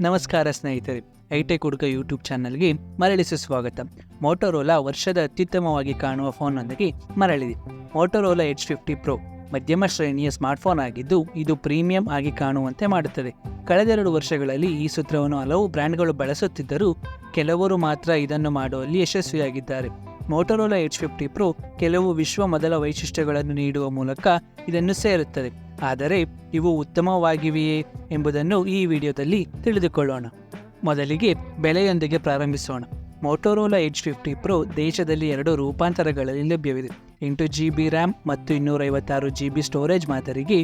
ನಮಸ್ಕಾರ ಸ್ನೇಹಿತರೆ ಐಟೆಕ್ ಹುಡುಗ ಯೂಟ್ಯೂಬ್ ಚಾನಲ್ಗೆ ಮರಳಿ ಸುಸ್ವಾಗತ ಮೋಟೋರೋಲಾ ವರ್ಷದ ಅತ್ಯುತ್ತಮವಾಗಿ ಕಾಣುವ ಫೋನ್ನೊಂದಿಗೆ ಮರಳಿದೆ. ಮೋಟೋರೋಲಾ ಎಚ್ ಫಿಫ್ಟಿ ಪ್ರೋ ಮಧ್ಯಮ ಶ್ರೇಣಿಯ ಸ್ಮಾರ್ಟ್ಫೋನ್ ಆಗಿದ್ದು, ಇದು ಪ್ರೀಮಿಯಂ ಆಗಿ ಕಾಣುವಂತೆ ಮಾಡುತ್ತದೆ. ಕಳೆದೆರಡು ವರ್ಷಗಳಲ್ಲಿ ಈ ಸೂತ್ರವನ್ನು ಹಲವು ಬ್ರ್ಯಾಂಡ್ಗಳು ಬಳಸುತ್ತಿದ್ದರೂ, ಕೆಲವರು ಮಾತ್ರ ಇದನ್ನು ಮಾಡುವಲ್ಲಿ ಯಶಸ್ವಿಯಾಗಿದ್ದಾರೆ. ಮೋಟೋರೋಲಾ ಎಚ್ ಫಿಫ್ಟಿ ಪ್ರೋ ಕೆಲವು ವಿಶ್ವ ಮೊದಲ ವೈಶಿಷ್ಟ್ಯಗಳನ್ನು ನೀಡುವ ಮೂಲಕ ಇದನ್ನು ಸೇರುತ್ತದೆ. ಆದರೆ ಇವು ಉತ್ತಮವಾಗಿವೆಯೇ ಎಂಬುದನ್ನು ಈ ವಿಡಿಯೋದಲ್ಲಿ ತಿಳಿದುಕೊಳ್ಳೋಣ. ಮೊದಲಿಗೆ ಬೆಲೆಯೊಂದಿಗೆ ಪ್ರಾರಂಭಿಸೋಣ. ಮೋಟೋರೋಲಾ ಎಚ್ ಫಿಫ್ಟಿ ಪ್ರೋ ದೇಶದಲ್ಲಿ ಎರಡು ರೂಪಾಂತರಗಳಲ್ಲಿ ಲಭ್ಯವಿದೆ. ಎಂಟು ಜಿ ಬಿ ರ್ಯಾಮ್ ಮತ್ತು ಇನ್ನೂರೈವತ್ತಾರು ಜಿ ಬಿ ಸ್ಟೋರೇಜ್ ಮಾದರಿಗೆ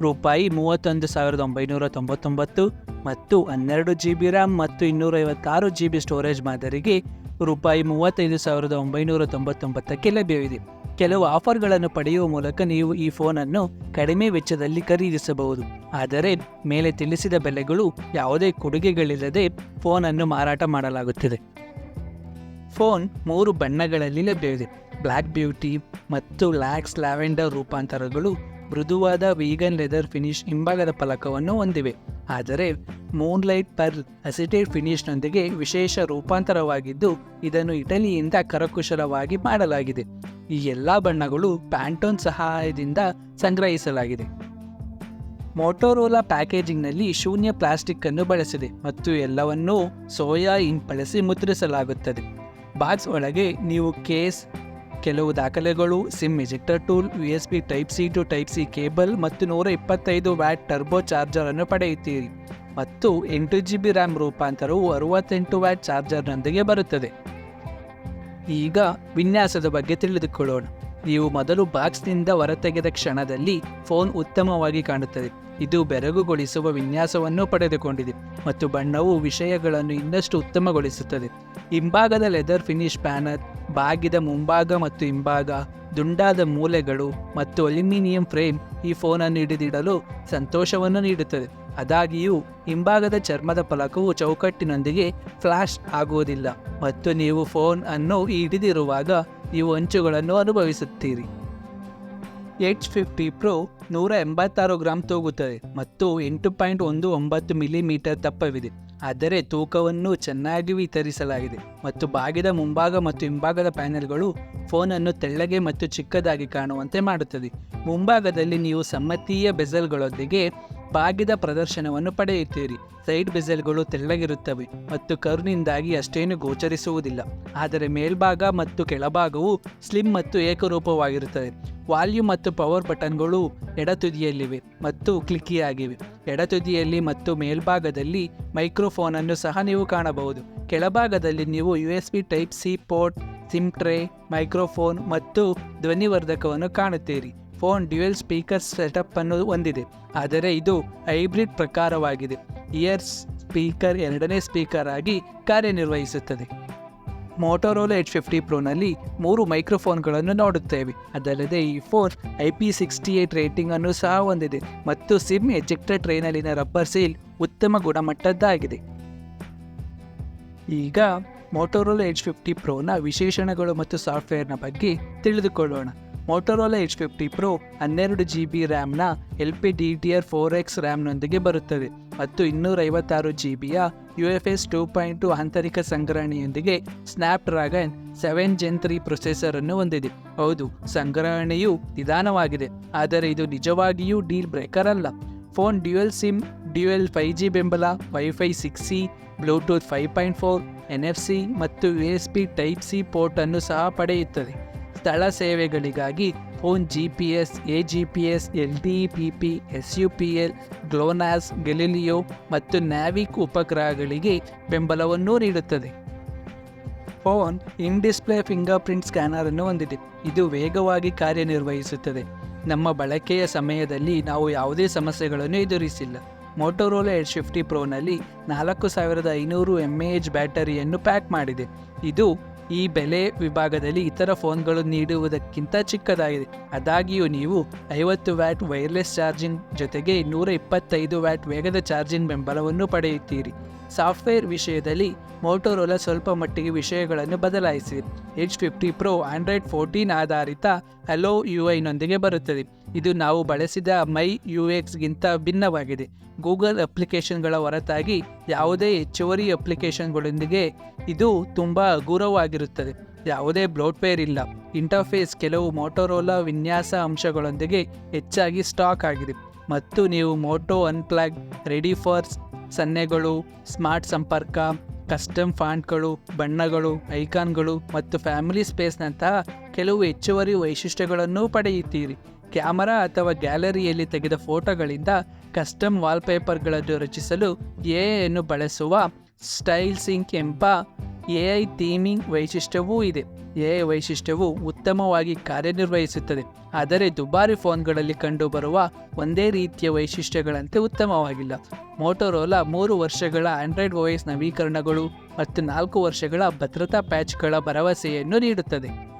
ರೂಪಾಯಿ ಮೂವತ್ತೊಂದು ಸಾವಿರದ ಒಂಬೈನೂರ ತೊಂಬತ್ತೊಂಬತ್ತು ಮತ್ತು ಹನ್ನೆರಡು ಜಿ ಬಿ ರ್ಯಾಮ್ ಮತ್ತು ಇನ್ನೂರೈವತ್ತಾರು ಜಿ ಬಿ ಸ್ಟೋರೇಜ್ ಮಾದರಿಗೆ ರೂಪಾಯಿ ಮೂವತ್ತೈದು ಸಾವಿರದ ಒಂಬೈನೂರ ತೊಂಬತ್ತೊಂಬತ್ತಕ್ಕೆ ಲಭ್ಯವಿದೆ. ಕೆಲವು ಆಫರ್ಗಳನ್ನು ಪಡೆಯುವ ಮೂಲಕ ನೀವು ಈ ಫೋನನ್ನು ಕಡಿಮೆ ವೆಚ್ಚದಲ್ಲಿ ಖರೀದಿಸಬಹುದು. ಆದರೆ ಮೇಲೆ ತಿಳಿಸಿದ ಬೆಲೆಗಳು ಯಾವುದೇ ಕೊಡುಗೆಗಳಿಲ್ಲದೆ ಫೋನನ್ನು ಮಾರಾಟ ಮಾಡಲಾಗುತ್ತಿದೆ. ಫೋನ್ ಮೂರು ಬಣ್ಣಗಳಲ್ಲಿ ಲಭ್ಯವಿದೆ. ಬ್ಲ್ಯಾಕ್ ಬ್ಯೂಟಿ ಮತ್ತು ಲ್ಯಾಕ್ಸ್ ಲ್ಯಾವೆಂಡರ್ ರೂಪಾಂತರಗಳು ಮೃದುವಾದ ವೀಗನ್ ಲೆದರ್ ಫಿನಿಶ್ ಹಿಂಭಾಗದ ಫಲಕವನ್ನು ಹೊಂದಿವೆ. ಆದರೆ ಮೂನ್ಲೈಟ್ ಪರ್ ಅಸಿಟೇಟ್ ಫಿನಿಶ್ನೊಂದಿಗೆ ವಿಶೇಷ ರೂಪಾಂತರವಾಗಿದ್ದು ಇದನ್ನು ಇಟಲಿಯಿಂದ ಕರಕುಶಲವಾಗಿ ಮಾಡಲಾಗಿದೆ. ಈ ಎಲ್ಲ ಬಣ್ಣಗಳು ಪ್ಯಾಂಟೋನ್ ಸಹಾಯದಿಂದ ಸಂಗ್ರಹಿಸಲಾಗಿದೆ. ಮೋಟೋರೋಲಾ ಪ್ಯಾಕೇಜಿಂಗ್ನಲ್ಲಿ ಶೂನ್ಯ ಪ್ಲಾಸ್ಟಿಕ್ ಅನ್ನು ಬಳಸಿದೆ ಮತ್ತು ಎಲ್ಲವನ್ನೂ ಸೋಯಾ ಇಂಕ್ ಬಳಸಿ ಮುದ್ರಿಸಲಾಗುತ್ತದೆ. ಬಾಕ್ಸ್ ಒಳಗೆ ನೀವು ಕೇಸ್ ಕೆಲವು ದಾಖಲೆಗಳು, SIM ejector tool U S B type C to type C cable ಮತ್ತು ನೂರ ಇಪ್ಪತ್ತೈದು ವ್ಯಾಟ್ ಟರ್ಬೋ ಚಾರ್ಜರ್ ಅನ್ನು ಪಡೆಯುತ್ತೀರಿ. ಮತ್ತು ಎಂಟು ಜಿ ಬಿ ರ್ಯಾಮ್ ರೂಪಾಂತರವು ಅರವತ್ತೆಂಟು ವ್ಯಾಟ್ ಚಾರ್ಜರ್ನೊಂದಿಗೆ ಬರುತ್ತದೆ. ಈಗ ವಿನ್ಯಾಸದ ಬಗ್ಗೆ ತಿಳಿದುಕೊಳ್ಳೋಣ. ನೀವು ಮೊದಲು ಬಾಕ್ಸ್ನಿಂದ ಹೊರತೆಗೆದ ಕ್ಷಣದಲ್ಲಿ ಫೋನ್ ಉತ್ತಮವಾಗಿ ಕಾಣುತ್ತದೆ. ಇದು ಬೆರಗುಗೊಳಿಸುವ ವಿನ್ಯಾಸವನ್ನು ಪಡೆದುಕೊಂಡಿದೆ ಮತ್ತು ಬಣ್ಣವು ವಿಷಯಗಳನ್ನು ಇನ್ನಷ್ಟು ಉತ್ತಮಗೊಳಿಸುತ್ತದೆ. ಹಿಂಭಾಗದ ಲೆದರ್ ಫಿನಿಶ್ ಪ್ಯಾನರ್ ಬಾಗಿದ ಮುಂಭಾಗ ಮತ್ತು ಹಿಂಭಾಗ, ದುಂಡಾದ ಮೂಲೆಗಳು ಮತ್ತು ಅಲ್ಯೂಮಿನಿಯಂ ಫ್ರೇಮ್ ಈ ಫೋನನ್ನು ಹಿಡಿದಿಡಲು ಸಂತೋಷವನ್ನು ನೀಡುತ್ತದೆ. ಆದಾಗಿಯೂ, ಹಿಂಭಾಗದ ಚರ್ಮದ ಫಲಕವು ಚೌಕಟ್ಟಿನೊಂದಿಗೆ ಫ್ಲಾಶ್ ಆಗುವುದಿಲ್ಲ ಮತ್ತು ನೀವು ಫೋನ್ ಅನ್ನು ಹಿಡಿದಿರುವಾಗ ನೀವು ಅಂಚುಗಳನ್ನು ಅನುಭವಿಸುತ್ತೀರಿ. ಎಚ್ ಫಿಫ್ಟಿ ಪ್ರೋ ನೂರ ಎಂಬತ್ತಾರು ಗ್ರಾಂ ತೂಗುತ್ತದೆ ಮತ್ತು ಎಂಟು ಪಾಯಿಂಟ್ ಒಂದು ಒಂಬತ್ತು ಮಿಲಿಮೀಟರ್ ದಪ್ಪವಿದೆ. ಆದರೆ ತೂಕವನ್ನು ಚೆನ್ನಾಗಿ ವಿತರಿಸಲಾಗಿದೆ ಮತ್ತು ಬಾಗಿದ ಮುಂಭಾಗ ಮತ್ತು ಹಿಂಭಾಗದ ಪ್ಯಾನೆಲ್ಗಳು ಫೋನನ್ನು ತೆಳ್ಳಗೆ ಮತ್ತು ಚಿಕ್ಕದಾಗಿ ಕಾಣುವಂತೆ ಮಾಡುತ್ತದೆ. ಮುಂಭಾಗದಲ್ಲಿ ನೀವು ಸಮ್ಮತೀಯ ಬೆಸಲ್ಗಳೊಂದಿಗೆ ಬಾಗಿದ ಪ್ರದರ್ಶನವನ್ನು ಪಡೆಯುತ್ತೀರಿ. ಸೈಡ್ ಬೆಸೆಲ್ಗಳು ತೆಳ್ಳಗಿರುತ್ತವೆ ಮತ್ತು ಕರ್ನಿಂದಾಗಿ ಅಷ್ಟೇನು ಗೋಚರಿಸುವುದಿಲ್ಲ. ಆದರೆ ಮೇಲ್ಭಾಗ ಮತ್ತು ಕೆಳಭಾಗವು ಸ್ಲಿಮ್ ಮತ್ತು ಏಕರೂಪವಾಗಿರುತ್ತದೆ ವಾಲ್ಯೂಮ್ ಮತ್ತು ಪವರ್ ಬಟನ್ಗಳು ಎಡತುದಿಯಲ್ಲಿವೆ ಮತ್ತು ಕ್ಲಿಕ್ಕಿಯಾಗಿವೆ. ಎಡತುದಿಯಲ್ಲಿ ಮತ್ತು ಮೇಲ್ಭಾಗದಲ್ಲಿ ಮೈಕ್ರೋಫೋನನ್ನು ಸಹ ನೀವು ಕಾಣಬಹುದು. ಕೆಳಭಾಗದಲ್ಲಿ ನೀವು U S B type C port, SIM tray, microphone ಮತ್ತು ಧ್ವನಿವರ್ಧಕವನ್ನು ಕಾಣುತ್ತೀರಿ. ಫೋನ್ ಡ್ಯುಯಲ್ ಸ್ಪೀಕರ್ ಸೆಟಪ್ ಅನ್ನು ಹೊಂದಿದೆ, ಆದರೆ ಇದು ಹೈಬ್ರಿಡ್ ಪ್ರಕಾರವಾಗಿದೆ. ಇಯರ್ಸ್ ಸ್ಪೀಕರ್ ಎರಡನೇ ಸ್ಪೀಕರ್ ಆಗಿ ಕಾರ್ಯನಿರ್ವಹಿಸುತ್ತದೆ. ಮೋಟೋರೋಲಾ ಎಚ್ ಫಿಫ್ಟಿ ಪ್ರೋನಲ್ಲಿ ಮೂರು ಮೈಕ್ರೋಫೋನ್ಗಳನ್ನು ನೋಡುತ್ತೇವೆ. ಅದಲ್ಲದೆ ಈ phone I P sixty eight rating ಅನ್ನು ಸಹ ಹೊಂದಿದೆ ಮತ್ತು ಸಿಮ್ ಎಜೆಕ್ಟರ್ ಟ್ರೈನಲ್ಲಿನ ರಬ್ಬರ್ ಸೀಲ್ ಉತ್ತಮ ಗುಣಮಟ್ಟದ್ದಾಗಿದೆ. ಈಗ ಮೋಟೋರೋಲಾ ಎಚ್ ಫಿಫ್ಟಿ ಪ್ರೋನ ವಿಶೇಷಣಗಳು ಮತ್ತು ಸಾಫ್ಟ್ವೇರ್ನ ಬಗ್ಗೆ ತಿಳಿದುಕೊಳ್ಳೋಣ. ಮೋಟೋರೋಲಾ ಎಚ್ ಫಿಫ್ಟಿ ಪ್ರೋ ಹನ್ನೆರಡು G B ರ್ಯಾಮ್ನ L P D D R four X ರ್ಯಾಮ್ನೊಂದಿಗೆ ಬರುತ್ತದೆ ಮತ್ತು ಇನ್ನೂರೈವತ್ತಾರು G ಬಿಯ U F S two point two ಆಂತರಿಕ ಸಂಗ್ರಹಣೆಯೊಂದಿಗೆ Snapdragon seven Gen three processor ಅನ್ನು ಹೊಂದಿದೆ. ಹೌದು, ಸಂಗ್ರಹಣೆಯು ನಿಧಾನವಾಗಿದೆ, ಆದರೆ ಇದು ನಿಜವಾಗಿಯೂ ಡೀಲ್ ಬ್ರೇಕರ್ ಅಲ್ಲ. Phone dual SIM dual five G ಬೆಂಬಲ Wi-Fi six C Bluetooth five point four N F C ಮತ್ತು U S B type C port ಅನ್ನು ಸಹ ಪಡೆಯುತ್ತದೆ. ಸ್ಥಳ ಸೇವೆಗಳಿಗಾಗಿ phone G P S A G P S L D P P S U P L GLONASS, Galileo ಮತ್ತು ನ್ಯಾವಿಕ್ ಉಪಗ್ರಹಗಳಿಗೆ ಬೆಂಬಲವನ್ನೂ ನೀಡುತ್ತದೆ. Phone, in display fingerprint scanner ಅನ್ನು ಹೊಂದಿದೆ. ಇದು ವೇಗವಾಗಿ ಕಾರ್ಯನಿರ್ವಹಿಸುತ್ತದೆ. ನಮ್ಮ ಬಳಕೆಯ ಸಮಯದಲ್ಲಿ ನಾವು ಯಾವುದೇ ಸಮಸ್ಯೆಗಳನ್ನು ಎದುರಿಸಿಲ್ಲ. ಮೋಟೋರೋಲಾ ಎಡ್ ಶಿಫ್ಟಿ ಪ್ರೋನಲ್ಲಿ ನಾಲ್ಕು ಸಾವಿರದ ಐನೂರು ಎಂ ಎ ಎಚ್ ಬ್ಯಾಟರಿಯನ್ನು ಪ್ಯಾಕ್ ಮಾಡಿದೆ. ಇದು ಈ ಬೆಲೆ ವಿಭಾಗದಲ್ಲಿ ಇತರ ಫೋನ್ಗಳು ನೀಡುವುದಕ್ಕಿಂತ ಚಿಕ್ಕದಾಗಿದೆ. ಅದಾಗಿಯೂ ನೀವು ಐವತ್ತು ವ್ಯಾಟ್ ವೈರ್ಲೆಸ್ ಚಾರ್ಜಿಂಗ್ ಜೊತೆಗೆ ನೂರ ಇಪ್ಪತ್ತೈದು ವ್ಯಾಟ್ ವೇಗದ ಚಾರ್ಜಿಂಗ್ ಬೆಂಬಲವನ್ನು ಪಡೆಯುತ್ತೀರಿ. ಸಾಫ್ಟ್ವೇರ್ ವಿಷಯದಲ್ಲಿ ಮೋಟೋರೋಲಾ ಸ್ವಲ್ಪ ಮಟ್ಟಿಗೆ ವಿಷಯಗಳನ್ನು ಬದಲಾಯಿಸಿದೆ Edge fifty pro Android fourteen ಆಧಾರಿತ ಹಲೋ ಯು ಐನೊಂದಿಗೆ ಬರುತ್ತದೆ. ಇದು ನಾವು ಬಳಸಿದ ಮೈ ಯು ಎಕ್ಸ್ಗಿಂತ ಭಿನ್ನವಾಗಿದೆ. ಗೂಗಲ್ ಅಪ್ಲಿಕೇಶನ್ಗಳ ಹೊರತಾಗಿ ಯಾವುದೇ ಹೆಚ್ಚುವರಿ ಅಪ್ಲಿಕೇಶನ್ಗಳೊಂದಿಗೆ ಇದು ತುಂಬ ಹಗುರವಾಗಿರುತ್ತದೆ ಯಾವುದೇ ಬ್ಲೋಟ್ವೇರ್ ಇಲ್ಲ. ಇಂಟರ್ಫೇಸ್ ಕೆಲವು ಮೋಟೋರೋಲಾ ವಿನ್ಯಾಸ ಅಂಶಗಳೊಂದಿಗೆ ಹೆಚ್ಚಾಗಿ ಸ್ಟಾಕ್ ಆಗಿದೆ. ಮತ್ತು ನೀವು ಮೋಟೋ ಅನ್ಪ್ಲಾಗ್ ರೆಡಿ ಫಾರ್ ಸನ್ನೆಗಳು, ಸ್ಮಾರ್ಟ್ ಸಂಪರ್ಕ, ಕಸ್ಟಮ್ ಫಾಂಟ್ಗಳು ಬಣ್ಣಗಳು, ಐಕಾನ್ಗಳು ಮತ್ತು ಫ್ಯಾಮಿಲಿ ಸ್ಪೇಸ್ನಂತಹ ಕೆಲವು ಹೆಚ್ಚುವರಿ ವೈಶಿಷ್ಟ್ಯಗಳನ್ನು ಪಡೆಯುತ್ತೀರಿ. ಕ್ಯಾಮರಾ ಅಥವಾ ಗ್ಯಾಲರಿಯಲ್ಲಿ ತೆಗೆದ ಫೋಟೋಗಳಿಂದ ಕಸ್ಟಮ್ ವಾಲ್ಪೇಪರ್ಗಳನ್ನು ರಚಿಸಲು ಎ ಅನ್ನು ಬಳಸುವ ಸ್ಟೈಲ್ ಸಿಂಕ್ ಎಂಬ ಎ ಐ ಥೀಮಿಂಗ್ ವೈಶಿಷ್ಟ್ಯವೂ ಇದೆ. ಎ ಐ ವೈಶಿಷ್ಟ್ಯವು ಉತ್ತಮವಾಗಿ ಕಾರ್ಯನಿರ್ವಹಿಸುತ್ತದೆ. ಆದರೆ ದುಬಾರಿ ಫೋನ್ಗಳಲ್ಲಿ ಕಂಡುಬರುವ ಒಂದೇ ರೀತಿಯ ವೈಶಿಷ್ಟ್ಯಗಳಂತೆ ಉತ್ತಮವಾಗಿಲ್ಲ. ಮೋಟೋರೋಲಾ ಮೂರು ವರ್ಷಗಳ ಆಂಡ್ರಾಯ್ಡ್ ವಾಯ್ಸ್ ನವೀಕರಣಗಳು ಮತ್ತು ನಾಲ್ಕು ವರ್ಷಗಳ ಭದ್ರತಾ ಪ್ಯಾಚ್ಗಳ ಭರವಸೆಯನ್ನು ನೀಡುತ್ತದೆ.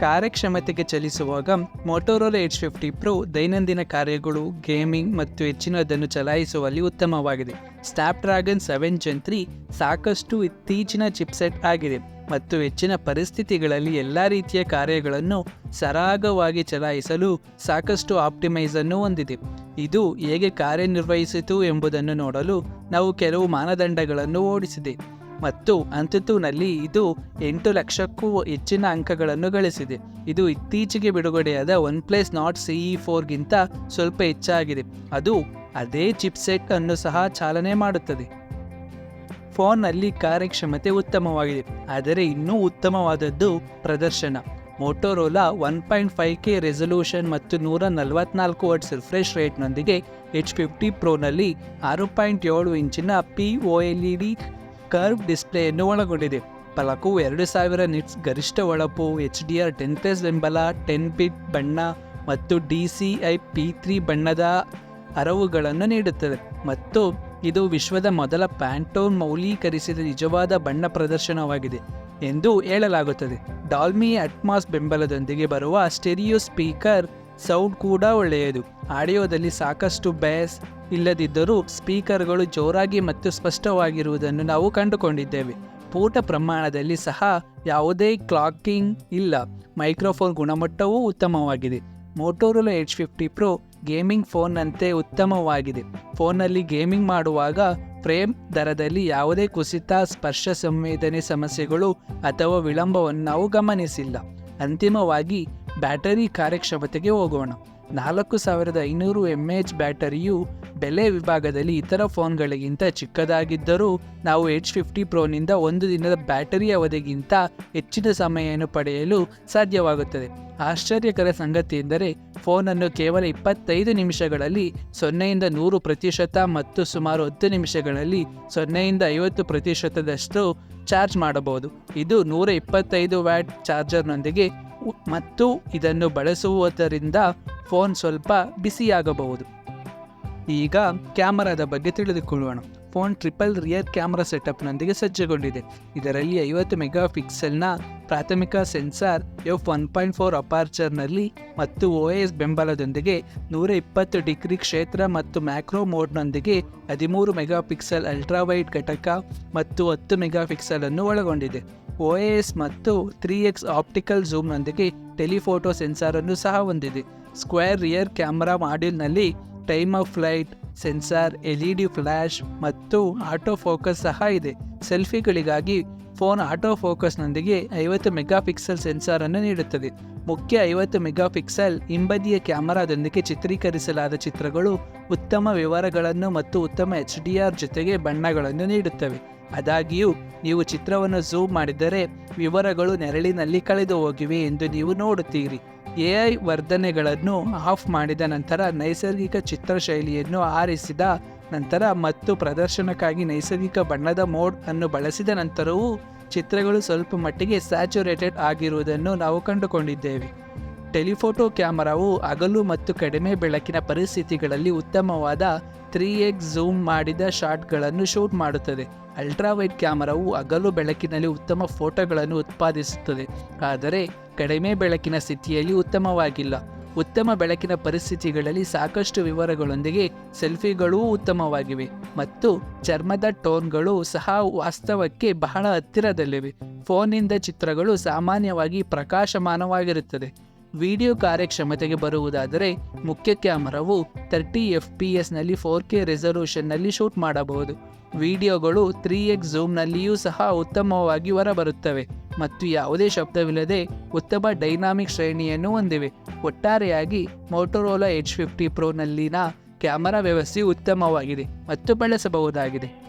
ಕಾರ್ಯಕ್ಷಮತೆಗೆ ಚಲಿಸುವಾಗ ಮೋಟೋರೋಲ್ ಏಟ್ ಫಿಫ್ಟಿ ಪ್ರೋ ದೈನಂದಿನ ಕಾರ್ಯಗಳು ಗೇಮಿಂಗ್ ಮತ್ತು ಹೆಚ್ಚಿನದನ್ನು ಚಲಾಯಿಸುವಲ್ಲಿ ಉತ್ತಮವಾಗಿದೆ. ಸ್ನ್ಯಾಪ್ಡ್ರ್ಯಾಗನ್ ಸೆವೆನ್ ಜೆನ್ ತ್ರೀ ಸಾಕಷ್ಟು ಇತ್ತೀಚಿನ ಚಿಪ್ಸೆಟ್ ಆಗಿದೆ ಮತ್ತು ಹೆಚ್ಚಿನ ಪರಿಸ್ಥಿತಿಗಳಲ್ಲಿ ಎಲ್ಲ ರೀತಿಯ ಕಾರ್ಯಗಳನ್ನು ಸರಾಗವಾಗಿ ಚಲಾಯಿಸಲು ಸಾಕಷ್ಟು ಆಪ್ಟಿಮೈಸನ್ನು ಹೊಂದಿದೆ. ಇದು ಹೇಗೆ ಕಾರ್ಯನಿರ್ವಹಿಸಿತು ಎಂಬುದನ್ನು ನೋಡಲು ನಾವು ಕೆಲವು ಮಾನದಂಡಗಳನ್ನು ಓಡಿಸಿದೆ. ಮತ್ತು ಅಂತತುನಲ್ಲಿ ಇದು ಎಂಟು ಲಕ್ಷಕ್ಕೂ ಹೆಚ್ಚಿನ ಅಂಕಗಳನ್ನು ಗಳಿಸಿದೆ. ಇದು ಇತ್ತೀಚೆಗೆ ಬಿಡುಗಡೆಯಾದ ಒನ್ ಪ್ಲಸ್ ನಾಟ್ ಸಿಇ ಫೋರ್ಗಿಂತ ಸ್ವಲ್ಪ ಹೆಚ್ಚಾಗಿದೆ. ಅದು ಅದೇ ಚಿಪ್ಸೆಟ್ ಅನ್ನು ಸಹ ಚಾಲನೆ ಮಾಡುತ್ತದೆ. ಫೋನ್ನಲ್ಲಿ ಕಾರ್ಯಕ್ಷಮತೆ ಉತ್ತಮವಾಗಿದೆ, ಆದರೆ ಇನ್ನೂ ಉತ್ತಮವಾದದ್ದು ಪ್ರದರ್ಶನ. Motorola one point five K resolution ಮತ್ತು ನೂರ ನಲವತ್ನಾಲ್ಕು ವರ್ಡ್ಸ್ ರಿಫ್ರೆಶ್ ರೇಟ್ನೊಂದಿಗೆ ಎಚ್ ಫಿಫ್ಟಿ ಪ್ರೋನಲ್ಲಿ ಆರು ಪಾಯಿಂಟ್ ಏಳು ಇಂಚಿನ P O L E D curve ಡಿಸ್ಪ್ಲೇಯನ್ನು ಒಳಗೊಂಡಿದೆ. ಫಲಕವು ಎರಡು ಸಾವಿರ ನಿಟ್ಸ್ ಗರಿಷ್ಠ ಒಳಪು, H D R ten plus ಬೆಂಬಲ, ಟೆನ್ ಪಿಟ್ ಬಣ್ಣ ಮತ್ತು D C I P three ಬಣ್ಣದ ಅರವುಗಳನ್ನು ನೀಡುತ್ತದೆ. ಮತ್ತು ಇದು ವಿಶ್ವದ ಮೊದಲ ಪ್ಯಾಂಟೋನ್ ಮೌಲ್ಯೀಕರಿಸಿದ ನಿಜವಾದ ಬಣ್ಣ ಪ್ರದರ್ಶನವಾಗಿದೆ ಎಂದು ಹೇಳಲಾಗುತ್ತದೆ. ಡಾಲ್ಮಿ ಅಟ್ಮಾಸ್ ಬೆಂಬಲದೊಂದಿಗೆ ಬರುವ ಸ್ಟೆರಿಯೋ ಸ್ಪೀಕರ್ ಸೌಂಡ್ ಕೂಡ ಒಳ್ಳೆಯದು. ಆಡಿಯೋದಲ್ಲಿ ಸಾಕಷ್ಟು ಬೇಸ್ ಇಲ್ಲದಿದ್ದರೂ ಸ್ಪೀಕರ್ಗಳು ಜೋರಾಗಿ ಮತ್ತು ಸ್ಪಷ್ಟವಾಗಿರುವುದನ್ನು ನಾವು ಕಂಡುಕೊಂಡಿದ್ದೇವೆ. ಪೂಟ ಪ್ರಮಾಣದಲ್ಲಿ ಸಹ ಯಾವುದೇ ಕ್ಲಾಕಿಂಗ್ ಇಲ್ಲ. ಮೈಕ್ರೋಫೋನ್ ಗುಣಮಟ್ಟವೂ ಉತ್ತಮವಾಗಿದೆ. Motorola Edge fifty pro gaming ಫೋನ್ನಂತೆ ಉತ್ತಮವಾಗಿದೆ. ಫೋನ್ನಲ್ಲಿ ಗೇಮಿಂಗ್ ಮಾಡುವಾಗ ಫ್ರೇಮ್ ದರದಲ್ಲಿ ಯಾವುದೇ ಕುಸಿತ, ಸ್ಪರ್ಶ ಸಂವೇದನೆ ಸಮಸ್ಯೆಗಳು ಅಥವಾ ವಿಳಂಬವನ್ನು ನಾವು ಗಮನಿಸಿಲ್ಲ. ಅಂತಿಮವಾಗಿ ಬ್ಯಾಟರಿ ಕಾರ್ಯಕ್ಷಮತೆಗೆ ಹೋಗೋಣ. ನಾಲ್ಕು ಸಾವಿರದ ಐನೂರು ಎಂ ಎಚ್ ಬ್ಯಾಟರಿಯು ಬೆಲೆ ವಿಭಾಗದಲ್ಲಿ ಇತರ ಫೋನ್ಗಳಿಗಿಂತ ಚಿಕ್ಕದಾಗಿದ್ದರೂ ನಾವು ಎಚ್ ಫಿಫ್ಟಿ ಪ್ರೋನಿಂದ ಒಂದು ದಿನದ ಬ್ಯಾಟರಿ ಅವಧಿಗಿಂತ ಹೆಚ್ಚಿನ ಸಮಯವನ್ನು ಪಡೆಯಲು ಸಾಧ್ಯವಾಗುತ್ತದೆ. ಆಶ್ಚರ್ಯಕರ ಸಂಗತಿ ಎಂದರೆ ಫೋನನ್ನು ಕೇವಲ ಇಪ್ಪತ್ತೈದು ನಿಮಿಷಗಳಲ್ಲಿ, ಸೊನ್ನೆಯಿಂದ ನೂರು ಪ್ರತಿಶತ ಮತ್ತು ಸುಮಾರು ಹತ್ತು ನಿಮಿಷಗಳಲ್ಲಿ ಸೊನ್ನೆಯಿಂದ ಐವತ್ತು ಪ್ರತಿಶತದಷ್ಟು ಚಾರ್ಜ್ ಮಾಡಬಹುದು. ಇದು ನೂರ ಇಪ್ಪತ್ತೈದು ವ್ಯಾಟ್ ಚಾರ್ಜರ್ನೊಂದಿಗೆ ಮತ್ತು ಇದನ್ನು ಬಳಸುವುದರಿಂದ ಫೋನ್ ಸ್ವಲ್ಪ ಬಿಸಿಯಾಗಬಹುದು. ಈಗ ಕ್ಯಾಮರಾದ ಬಗ್ಗೆ ತಿಳಿದುಕೊಳ್ಳೋಣ. ಫೋನ್ ಟ್ರಿಪಲ್ ರಿಯರ್ ಕ್ಯಾಮರಾ ಸೆಟಪ್ನೊಂದಿಗೆ ಸಜ್ಜುಗೊಂಡಿದೆ. ಇದರಲ್ಲಿ ಐವತ್ತು ಮೆಗಾ ಪಿಕ್ಸೆಲ್ನ ಪ್ರಾಥಮಿಕ sensor, F one point four ಅಪಾರ್ಚರ್ನಲ್ಲಿ ಮತ್ತು ಒ ಎಸ್ ಬೆಂಬಲದೊಂದಿಗೆ ನೂರ ಇಪ್ಪತ್ತು ಡಿಗ್ರಿ ಕ್ಷೇತ್ರ ಮತ್ತು ಮ್ಯಾಕ್ರೋ ಮೋಡ್ನೊಂದಿಗೆ ಹದಿಮೂರು ಮೆಗಾ ಪಿಕ್ಸೆಲ್ ಅಲ್ಟ್ರಾವೈಡ್ ಘಟಕ ಮತ್ತು ಹತ್ತು ಮೆಗಾ ಪಿಕ್ಸೆಲ್ ಅನ್ನು ಒಳಗೊಂಡಿದೆ. ಒ ಎಸ್ ಮತ್ತು ತ್ರೀ ಎಕ್ಸ್ ಆಪ್ಟಿಕಲ್ ಝೂಮ್ನೊಂದಿಗೆ ಟೆಲಿಫೋಟೋ ಸೆನ್ಸಾರನ್ನು ಸಹ ಹೊಂದಿದೆ. ಸ್ಕ್ವೇರ್ ರಿಯರ್ ಕ್ಯಾಮ್ರಾ ಮಾಡ್ಯೂಲ್ನಲ್ಲಿ time of flight, sensor L E D flash ಮತ್ತು ಆಟೋ ಫೋಕಸ್ ಸಹ ಇದೆ. ಸೆಲ್ಫಿಗಳಿಗಾಗಿ ಫೋನ್ ಆಟೋ ಫೋಕಸ್ನೊಂದಿಗೆ ಐವತ್ತು ಮೆಗಾ ಪಿಕ್ಸೆಲ್ ಸೆನ್ಸಾರ್ ಅನ್ನು ನೀಡುತ್ತದೆ. ಮುಖ್ಯ ಐವತ್ತು ಮೆಗಾ ಪಿಕ್ಸೆಲ್ ಹಿಂಬದಿಯ ಕ್ಯಾಮರಾದೊಂದಿಗೆ ಚಿತ್ರೀಕರಿಸಲಾದ ಚಿತ್ರಗಳು ಉತ್ತಮ ವಿವರಗಳನ್ನು ಮತ್ತು ಉತ್ತಮ ಎಚ್ ಡಿ ಆರ್ ಜೊತೆಗೆ ಬಣ್ಣಗಳನ್ನು ನೀಡುತ್ತವೆ. ಆದಾಗ್ಯೂ, ನೀವು ಚಿತ್ರವನ್ನು ಝೂಮ್ ಮಾಡಿದರೆ ವಿವರಗಳು ನೆರಳಿನಲ್ಲಿ ಕಳೆದು ಹೋಗಿವೆ ಎಂದು ನೀವು ನೋಡುತ್ತೀರಿ. ಎ ಐ ವರ್ಧನೆಗಳನ್ನು ಆಫ್ ಮಾಡಿದ ನಂತರ ನೈಸರ್ಗಿಕ ಚಿತ್ರಶೈಲಿಯನ್ನು ಆರಿಸಿದ ನಂತರ ಮತ್ತು ಪ್ರದರ್ಶನಕ್ಕಾಗಿ ನೈಸರ್ಗಿಕ ಬಣ್ಣದ ಮೋಡ್ ಅನ್ನು ಬಳಸಿದ ನಂತರವೂ ಚಿತ್ರಗಳು ಸ್ವಲ್ಪ ಮಟ್ಟಿಗೆ ಸ್ಯಾಚುರೇಟೆಡ್ ಆಗಿರುವುದನ್ನು ನಾವು ಕಂಡುಕೊಂಡಿದ್ದೇವೆ. ಟೆಲಿಫೋಟೋ ಕ್ಯಾಮರಾವು ಹಗಲು ಮತ್ತು ಕಡಿಮೆ ಬೆಳಕಿನ ಪರಿಸ್ಥಿತಿಗಳಲ್ಲಿ ಉತ್ತಮವಾದ ತ್ರೀ ಎಕ್ಸ್ ಝೂಮ್ ಮಾಡಿದ ಶಾಟ್ಗಳನ್ನು ಶೂಟ್ ಮಾಡುತ್ತದೆ. ಅಲ್ಟ್ರಾವೈಟ್ ಕ್ಯಾಮರಾವು ಹಗಲು ಬೆಳಕಿನಲ್ಲಿ ಉತ್ತಮ ಫೋಟೋಗಳನ್ನು ಉತ್ಪಾದಿಸುತ್ತದೆ. ಆದರೆ ಕಡಿಮೆ ಬೆಳಕಿನ ಸ್ಥಿತಿಯಲ್ಲಿ ಉತ್ತಮವಾಗಿಲ್ಲ. ಉತ್ತಮ ಬೆಳಕಿನ ಪರಿಸ್ಥಿತಿಗಳಲ್ಲಿ ಸಾಕಷ್ಟು ವಿವರಗಳೊಂದಿಗೆ ಸೆಲ್ಫಿಗಳೂ ಉತ್ತಮವಾಗಿವೆ ಮತ್ತು ಚರ್ಮದ ಟೋನ್ಗಳು ಸಹ ವಾಸ್ತವಕ್ಕೆ ಬಹಳ ಹತ್ತಿರದಲ್ಲಿವೆ. ಫೋನ್ನಿಂದ ಚಿತ್ರಗಳು ಸಾಮಾನ್ಯವಾಗಿ ಪ್ರಕಾಶಮಾನವಾಗಿರುತ್ತದೆ. ವಿಡಿಯೋ ಕಾರ್ಯಕ್ಷಮತೆಗೆ ಬರುವುದಾದರೆ ಮುಖ್ಯ ಕ್ಯಾಮರಾವು ತರ್ಟಿ ಎಫ್ ಪಿ ಎಸ್ನಲ್ಲಿ ಫೋರ್ ಕೆ ರೆಸಲ್ಯೂಷನ್ನಲ್ಲಿ ಶೂಟ್ ಮಾಡಬಹುದು. ವಿಡಿಯೋಗಳು ತ್ರೀ ಎಕ್ಸ್ ಝೂಮ್ನಲ್ಲಿಯೂ ಸಹ ಉತ್ತಮವಾಗಿ ಹೊರಬರುತ್ತವೆ. ಮತ್ತು ಯಾವುದೇ ಶಬ್ದವಿಲ್ಲದೆ ಉತ್ತಮ ಡೈನಾಮಿಕ್ ಶ್ರೇಣಿಯನ್ನು ಹೊಂದಿವೆ. ಒಟ್ಟಾರೆಯಾಗಿ ಮೋಟೋರೋಲಾ ಎಚ್ ಫಿಫ್ಟಿ ಪ್ರೋನಲ್ಲಿನ ಕ್ಯಾಮರಾ ವ್ಯವಸ್ಥೆ ಉತ್ತಮವಾಗಿದೆ ಮತ್ತು ಬಳಸಬಹುದಾಗಿದೆ.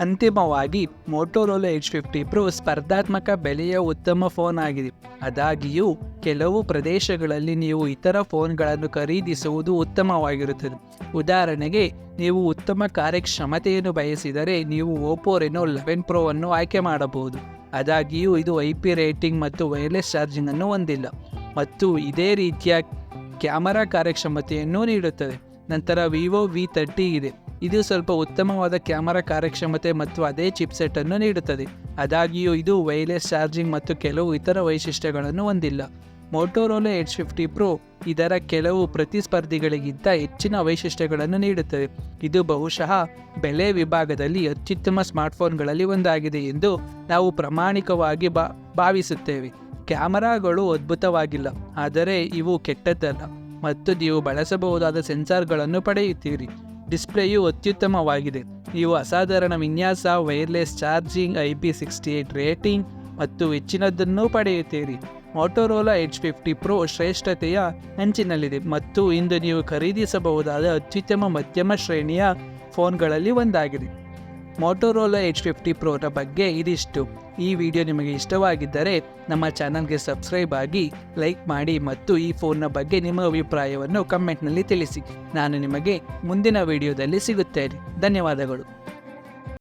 ಅಂತಿಮವಾಗಿ ಮೋಟೋರೋಲಾ ಎಚ್ ಫಿಫ್ಟಿ ಪ್ರೋ ಸ್ಪರ್ಧಾತ್ಮಕ ಬೆಲೆಯ ಉತ್ತಮ ಫೋನ್ ಆಗಿದೆ. ಆದಾಗಿಯೂ, ಕೆಲವು ಪ್ರದೇಶಗಳಲ್ಲಿ ನೀವು ಇತರ ಫೋನ್ಗಳನ್ನು ಖರೀದಿಸುವುದು ಉತ್ತಮವಾಗಿರುತ್ತದೆ. ಉದಾಹರಣೆಗೆ, ನೀವು ಉತ್ತಮ ಕಾರ್ಯಕ್ಷಮತೆಯನ್ನು ಬಯಸಿದರೆ ನೀವು ಓಪೋ ರೆನೋ ಲೆವೆನ್ ಪ್ರೋವನ್ನು ಆಯ್ಕೆ ಮಾಡಬಹುದು. ಆದಾಗ್ಯೂ ಇದು ಐ ಪಿ ರೇಟಿಂಗ್ ಮತ್ತು ವೈರ್ಲೆಸ್ ಚಾರ್ಜಿಂಗನ್ನು ಹೊಂದಿಲ್ಲ ಮತ್ತು ಇದೇ ರೀತಿಯ ಕ್ಯಾಮರಾ ಕಾರ್ಯಕ್ಷಮತೆಯನ್ನು ನೀಡುತ್ತದೆ. ನಂತರ ವಿವೋ ವಿ ತರ್ಟಿ ಇದೆ. ಇದು ಸ್ವಲ್ಪ ಉತ್ತಮವಾದ ಕ್ಯಾಮರಾ ಕಾರ್ಯಕ್ಷಮತೆ ಮತ್ತು ಅದೇ ಚಿಪ್ಸೆಟ್ ಅನ್ನು ನೀಡುತ್ತದೆ. ಆದಾಗ್ಯೂ ಇದು ವೈರ್ಲೆಸ್ ಚಾರ್ಜಿಂಗ್ ಮತ್ತು ಕೆಲವು ಇತರ ವೈಶಿಷ್ಟ್ಯಗಳನ್ನು ಹೊಂದಿಲ್ಲ. ಮೋಟೋರೋಲೆ ಏಟ್ ಫಿಫ್ಟಿ ಪ್ರೋ ಇದರ ಕೆಲವು ಪ್ರತಿಸ್ಪರ್ಧಿಗಳಿಗಿಂತ ಹೆಚ್ಚಿನ ವೈಶಿಷ್ಟ್ಯಗಳನ್ನು ನೀಡುತ್ತದೆ ಇದು ಬಹುಶಃ ಬೆಲೆ ವಿಭಾಗದಲ್ಲಿ ಅತ್ಯುತ್ತಮ ಸ್ಮಾರ್ಟ್ಫೋನ್ಗಳಲ್ಲಿ ಒಂದಾಗಿದೆ ಎಂದು ನಾವು ಪ್ರಾಮಾಣಿಕವಾಗಿ ಬಾ, ಭಾವಿಸುತ್ತೇವೆ. ಕ್ಯಾಮರಾಗಳು ಅದ್ಭುತವಾಗಿಲ್ಲ, ಆದರೆ ಇವು ಕೆಟ್ಟದ್ದಲ್ಲ ಮತ್ತು ನೀವು ಬಳಸಬಹುದಾದ ಸೆನ್ಸಾರ್ಗಳನ್ನು ಪಡೆಯುತ್ತೀರಿ. ಡಿಸ್ಪ್ಲೇಯು ಅತ್ಯುತ್ತಮವಾಗಿದೆ. ನೀವು ಅಸಾಧಾರಣ ವಿನ್ಯಾಸ, wireless charging, I P sixty eight rating ಮತ್ತು ಹೆಚ್ಚಿನದನ್ನು ಪಡೆಯುತ್ತೀರಿ. ಮೋಟೋರೋಲಾ ಎಚ್ ಫಿಫ್ಟಿ ಪ್ರೋ ಶ್ರೇಷ್ಠತೆಯ ಅಂಚಿನಲ್ಲಿದೆ ಮತ್ತು ಇಂದು ನೀವು ಖರೀದಿಸಬಹುದಾದ ಅತ್ಯುತ್ತಮ ಮಧ್ಯಮ ಶ್ರೇಣಿಯ ಫೋನ್ಗಳಲ್ಲಿ ಒಂದಾಗಿದೆ. ಮೋಟೋರೋಲಾ ಎಚ್ ಫಿಫ್ಟಿ ಪ್ರೋರ ಬಗ್ಗೆ ಇದಿಷ್ಟು. ಈ ವಿಡಿಯೋ ನಿಮಗೆ ಇಷ್ಟವಾಗಿದ್ದರೆ ನಮ್ಮ ಚಾನಲ್ಗೆ ಸಬ್ಸ್ಕ್ರೈಬ್ ಆಗಿ, ಲೈಕ್ ಮಾಡಿ ಮತ್ತು ಈ ಫೋನ್ನ ಬಗ್ಗೆ ನಿಮ್ಮ ಅಭಿಪ್ರಾಯವನ್ನು ಕಮೆಂಟ್ನಲ್ಲಿ ತಿಳಿಸಿ. ನಾನು ನಿಮಗೆ ಮುಂದಿನ ವಿಡಿಯೋದಲ್ಲಿ ಸಿಗುತ್ತೇನೆ. ಧನ್ಯವಾದಗಳು.